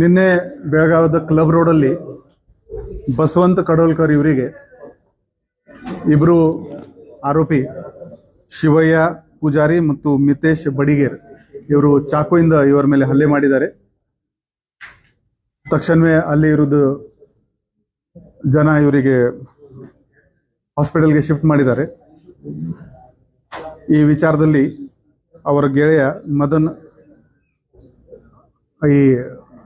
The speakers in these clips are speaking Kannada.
ನಿನ್ನೆ ಬೆಳಗಾವದ ಕ್ಲಬ್ ರೋಡಲ್ಲಿ ಬಸವಂತ ಕಡೋಲ್ಕರ್ ಇವರಿಗೆ ಇಬ್ಬರು ಆರೋಪಿ ಶಿವಯ್ಯ ಪೂಜಾರಿ ಮತ್ತು ಮಿತೇಶ್ ಬಡಿಗೇರ್ ಇವರು ಚಾಕುವಿಂದ ಇವರ ಮೇಲೆ ಹಲ್ಲೆ ಮಾಡಿದ್ದಾರೆ. ತಕ್ಷಣವೇ ಅಲ್ಲಿ ಇರೋದು ಜನ ಇವರಿಗೆ ಹಾಸ್ಪಿಟಲ್ಗೆ ಶಿಫ್ಟ್ ಮಾಡಿದ್ದಾರೆ. ಈ ವಿಚಾರದಲ್ಲಿ ಅವರ ಗೆಳೆಯ ಮದನ್ ಈ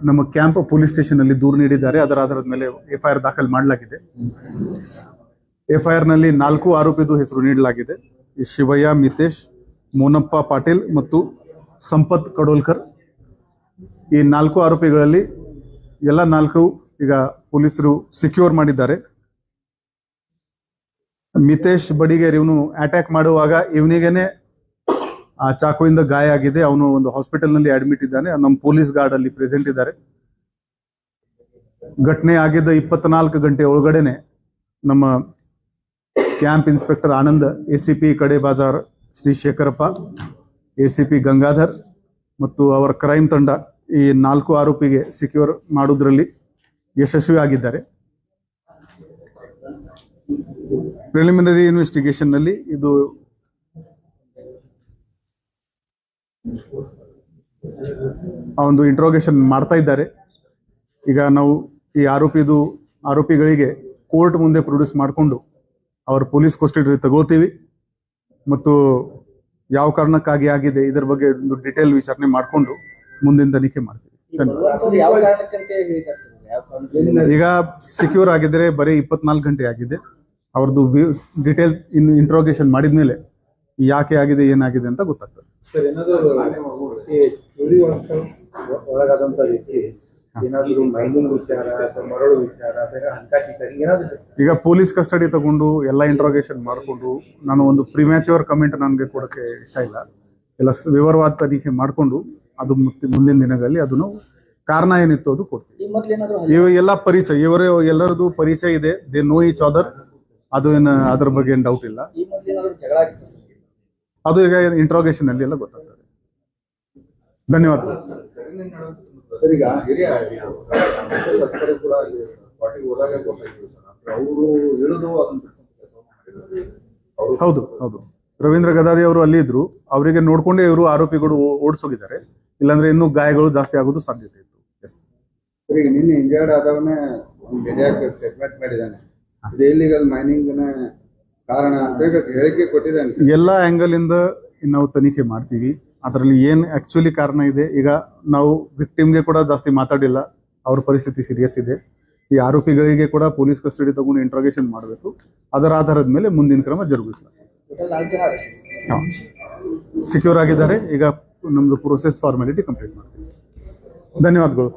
ನಮ್ಮ ಕ್ಯಾಂಪ್ ಪೊಲೀಸ್ ಸ್ಟೇಷನ್ ಅಲ್ಲಿ ದೂರು ನೀಡಿದ್ದಾರೆ. ಅದರ ಆಧಾರದ ಮೇಲೆ ಎಫ್ಐಆರ್ ದಾಖಲು ಮಾಡಲಾಗಿದೆ. ಎಫ್ಐಆರ್ನಲ್ಲಿ ನಾಲ್ಕು ಆರೋಪಿದು ಹೆಸರು ನೀಡಲಾಗಿದೆ. ಶಿವಯ್ಯ, ಮಿತೇಶ್, ಮೋನಪ್ಪ ಪಾಟೀಲ್ ಮತ್ತು ಸಂಪತ್ ಕಡೋಲ್ಕರ್. ಈ ನಾಲ್ಕು ಆರೋಪಿಗಳಲ್ಲಿ ಎಲ್ಲ ನಾಲ್ಕು ಈಗ ಪೊಲೀಸರು ಸೆಕ್ಯೂರ್ ಮಾಡಿದ್ದಾರೆ. ಮಿತೇಶ್ ಬಡಿಗೇರ್ ಇವನು ಅಟ್ಯಾಕ್ ಮಾಡುವಾಗ ಇವನಿಗೇನೆ ಆ ಚಾಕುವಿಂದ ಗಾಯ ಆಗಿದೆ. ಅವನು ಒಂದು ಹಾಸ್ಪಿಟಲ್ನಲ್ಲಿ ಅಡ್ಮಿಟ್ ಇದ್ದಾನೆ. ನಮ್ಮ ಪೊಲೀಸ್ ಗಾರ್ಡ್ ಅಲ್ಲಿ ಪ್ರೆಸೆಂಟ್ ಇದ್ದಾರೆ. ಘಟನೆ ಆಗಿದ್ದ ಇಪ್ಪತ್ನಾಲ್ಕು ಗಂಟೆ ಒಳಗಡೆನೆ ನಮ್ಮ camp inspector Anand A C P ಕಡೆ ಬಾಜಾರ್ Shri Shekharappa A C P Gangadhar ಮತ್ತು ಅವರ ಕ್ರೈಮ್ ತಂಡ ಈ ನಾಲ್ಕು ಆರೋಪಿಗೆ ಸಿಕ್ಯೂರ್ ಮಾಡುವುದರಲ್ಲಿ ಯಶಸ್ವಿ ಆಗಿದ್ದಾರೆ ಪ್ರಿಲಿಮಿನರಿ ಇನ್ವೆಸ್ಟಿಗೇಷನ್ನಲ್ಲಿ ಇದು ಆ ಒಂದು ಇಂಟ್ರೋಗೇಷನ್ ಮಾಡ್ತಾ ಇದ್ದಾರೆ. ಈಗ ನಾವು ಈ ಆರೋಪಿದು ಆರೋಪಿಗಳಿಗೆ ಕೋರ್ಟ್ ಮುಂದೆ ಪ್ರೊಡ್ಯೂಸ್ ಮಾಡಿಕೊಂಡು ಅವರ ಪೊಲೀಸ್ ಕಸ್ಟಡಿ ತಗೋತೀವಿ. ಮತ್ತು ಯಾವ ಕಾರಣಕ್ಕಾಗಿ ಆಗಿದೆ ಇದರ ಬಗ್ಗೆ ಒಂದು ಡಿಟೇಲ್ ವಿಚಾರಣೆ ಮಾಡಿಕೊಂಡು ಮುಂದಿನ ತನಿಖೆ ಮಾಡ್ತೀವಿ. ಈಗ ಸೆಕ್ಯೂರ್ ಆಗಿದ್ರೆ ಬರೀ ಇಪ್ಪತ್ನಾಲ್ಕು ಗಂಟೆ ಆಗಿದೆ. ಅವ್ರದ್ದು ಡಿಟೇಲ್ ಇನ್ ಇಂಟ್ರೋಗೇಷನ್ ಮಾಡಿದ್ಮೇಲೆ ಯಾಕೆ ಆಗಿದೆ ಏನಾಗಿದೆ ಅಂತ ಗೊತ್ತಾಗ್ತದೆ. ಸರ್ ಏನಾದರೂ ಈ ಚೋರಿ ವ್ಯಕ್ತಿ ಏನಾದರೂ ಮೈನಿಂಗ್ ವಿಚಾರ ಅಥವಾ ಮರಳು ವಿಚಾರ ಅಥವಾ ಏನಾದ್ರು ಈಗ ಪೊಲೀಸ್ ಕಸ್ಟಡಿ ತಗೊಂಡು ಎಲ್ಲ ಇಂಟ್ರೋಗೇಷನ್ ಮಾಡಿಕೊಂಡು ನಾನು ಒಂದು ಪ್ರಿಮ್ಯಾಚುವರ್ ಕಮೆಂಟ್ ನನಗೆ ಕೊಡೋಕ್ಕೆ ಇಷ್ಟ ಇಲ್ಲ. ಎಲ್ಲ ಸ್- ವಿವರವಾದ ತನಿಖೆ ಮಾಡಿಕೊಂಡು ಅದು ಮುಂದಿನ ದಿನಗಳಲ್ಲಿ ಅದನ್ನು ಕಾರಣ ಏನಿತ್ತು ಅದು ಕೊಡ್ತೀವಿ. ಈ ಮೊದ್ಲು ಏನಾದ್ರು ಇವ ಎಲ್ಲ ಪರಿಚಯ ಇವರೇ ಎಲ್ಲರದು ಪರಿಚಯ ಇದೆ. ದೇ ನೋ ಈಚ್ ಅದರ್ ಅದು ಏನು ಅದ್ರ ಬಗ್ಗೆ ಏನು ಡೌಟ್ ಇಲ್ಲ. ಅದು ಈಗ ಇಂಟ್ರೋಗೇಷನ್ ಅಲ್ಲಿ ಎಲ್ಲ ಗೊತ್ತಾಗ್ತದೆ. ಧನ್ಯವಾದ ಸರ್ ಈಗ ಹಿರಿಯ ಸರ್ಕಾರ ಕೂಡ ಪಾರ್ಟಿಗೆ ಹೋದಾಗ ಗೊತ್ತಾಯ್ತು ಸರ್. ಅವರು ಹೇಳುದು ಅದನ್ನ ಹೌದು ಹೌದು. ರವೀಂದ್ರ ಗದಾದಿ ಅವರು ಅಲ್ಲಿ ಇದ್ರು. ಅವರಿಗೆ ನೋಡ್ಕೊಂಡೇ ಇವರು ಆರೋಪಿಗಳು ಓಡಿಸೋಗಿದ್ದಾರೆ. ಇಲ್ಲಾಂದ್ರೆ ಇನ್ನೂ ಗಾಯಗಳು ಜಾಸ್ತಿ ಆಗೋದು ಸಾಧ್ಯತೆ ಇತ್ತು. ಸರ್ ಈಗ ನಿನ್ನೆ ಇಂಜರ್ಡ್ ಆದವನೇ ಒಂದು ಸ್ಟೇಟ್ಮೆಂಟ್ ಮಾಡಿದ್ದಾನೆ. ಇದು ಇಲ್ಲಿಗಲ್ ಮೈನಿಂಗ್ ಕಾರಣ ಅಂತ ಹೇಳಿಕೆ ಕೊಟ್ಟಿದ್ದಾನೆ. ಎಲ್ಲ ಆಂಗಲ್ ಇಂದ ನಾವು ತನಿಖೆ ಮಾಡ್ತೀವಿ. ಅದರಲ್ಲಿ ಏನ್ ಆಕ್ಚುಲಿ ಕಾರಣ ಇದೆ ಈಗ ನಾವು ವಿಕ್ಟಿಮ್ಗೆ ಕೂಡ ಜಾಸ್ತಿ ಮಾತಾಡಿಲ್ಲ ಅವ್ರ ಪರಿಸ್ಥಿತಿ ಸೀರಿಯಸ್ ಇದೆ. ಈ ಆರೋಪಿಗಳಿಗೆ ಕೂಡ ಪೊಲೀಸ್ ಕಸ್ಟಡಿ ತಗೊಂಡು ಇಂಟ್ರೋಗೇಷನ್ ಮಾಡಬೇಕು. ಅದರ ಆಧಾರದ ಮೇಲೆ ಮುಂದಿನ ಕ್ರಮ ಜರುಗಿಸಲಾಗುತ್ತೆ ಸಿಕ್ಯೂರ್ ಆಗಿದ್ದಾರೆ ಈಗ ನಮ್ದು ಪ್ರೊಸೆಸ್ ಫಾರ್ಮಾಲಿಟಿ ಕಂಪ್ಲೀಟ್ ಮಾಡ್ತೀವಿ. ಧನ್ಯವಾದಗಳು.